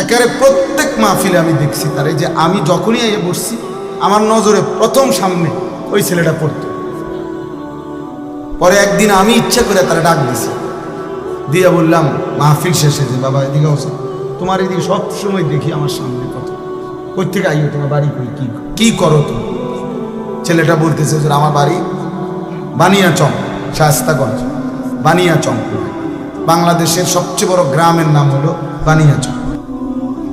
একেবারে প্রত্যেক মাহফিলে আমি দেখছি তার। এই যে আমি যখনই এ বসছি, আমার নজরে প্রথম সামনে ওই ছেলেটা পড়তো। পরে একদিন আমি ইচ্ছা করে তারা ডাক দিছি। দিয়ে বললাম, মাহফিল শেষে যে বাবা এদিকে আসো। তোমার এদিকে সব সময় দেখি আমার সামনে কত কই থেকে আইও, তোমার বাড়ি কই, কি কি করো তুমি? ছেলেটা বলতেছে যে আমার বাড়ি বানিয়াচং শাস্তাগঞ্জ বানিয়াচং। বাংলাদেশের সবচেয়ে বড় গ্রামের নাম হলো বানিয়াচং।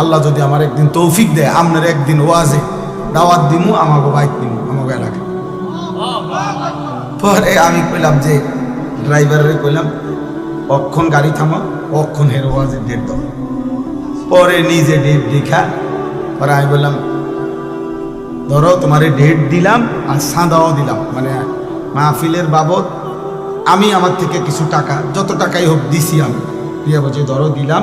আল্লাহ যদি আমার একদিন তৌফিক দেয়, আপনার একদিন ওয়াজে দাওয়াত দিমু আমাকে বাইক দিমু আমাকে এলাকায়। পরে আমি কইলাম যে, ড্রাইভারের কইলাম, অক্ষণ গাড়ি থামা অক্ষণ হের ওয়াজে ডেট দাও। পরে নিজে ডেট দেখা, পরে আমি বললাম, ধরো তোমারে ডেট দিলাম আর সাঁদাও দিলাম মানে মাহফিলের বাবদ আমি আমার থেকে কিছু টাকা, যত টাকাই হোক দিছি আমি। দিয়ে বলছি, ধরো দিলাম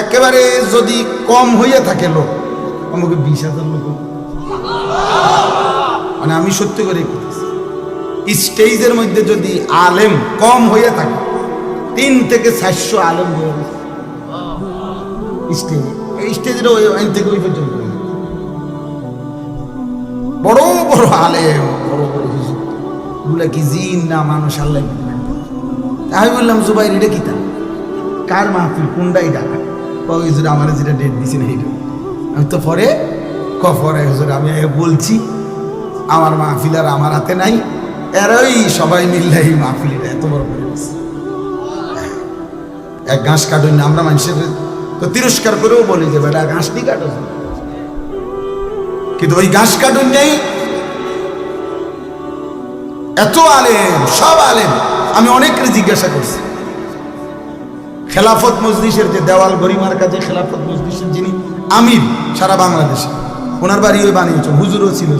একেবারে যদি কম হইয়া থাকে লোক, আমাকে বিশ হাজার লোক মানে আমি সত্যি করে স্টেজের মধ্যে যদি আলেম কম হইয়া থাকে, তিন থেকে চারশো আলেম হয়ে এই স্টেজের ওই আইন থেকে ওই পর্যন্ত বড় বড় আলেম, বড় বড় এগুলা কি জিন না মানুষ, আল্লাহ আমি বললাম, জুবাইর, এটা কি তা কার মাহফিল? কোনটাই এটা হুজুর আমার যেটা ডেট আমি তো পরে হুজুর আমি বলছি, আমার মাহফিল আর আমার হাতে নাই। এরাই সবাই মিললে এই এত বড় করে এক ঘাস কাটুন না, আমরা মানুষের তো তিরস্কার করেও বলি যে, বেটা, ঘাস নি কাটো? কিন্তু ওই ঘাস কাটুন নেই। এত আলেম, সব আলেম। আমি অনেকের জিজ্ঞাসা করছি খেলাফত মজলিসের যে দেওয়াল গরিমার কাছে খেলাফত মজলিসের যিনি আমির সারা বাংলাদেশে, ওনার বাড়ি ওই বানিয়েছে হুজুরও ছিল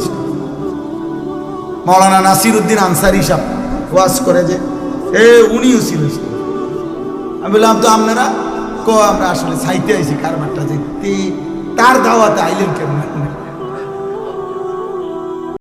মৌলানা নাসির উদ্দিন আনসারি সাহ ওয়াজ করে যে, এ, উনিও ছিল আমি বললাম, তো আপনারা? ক, আমরা আসলে সাইতে আইছি কারবারটা যে তার দাওয়াতে আইলেন কেমন?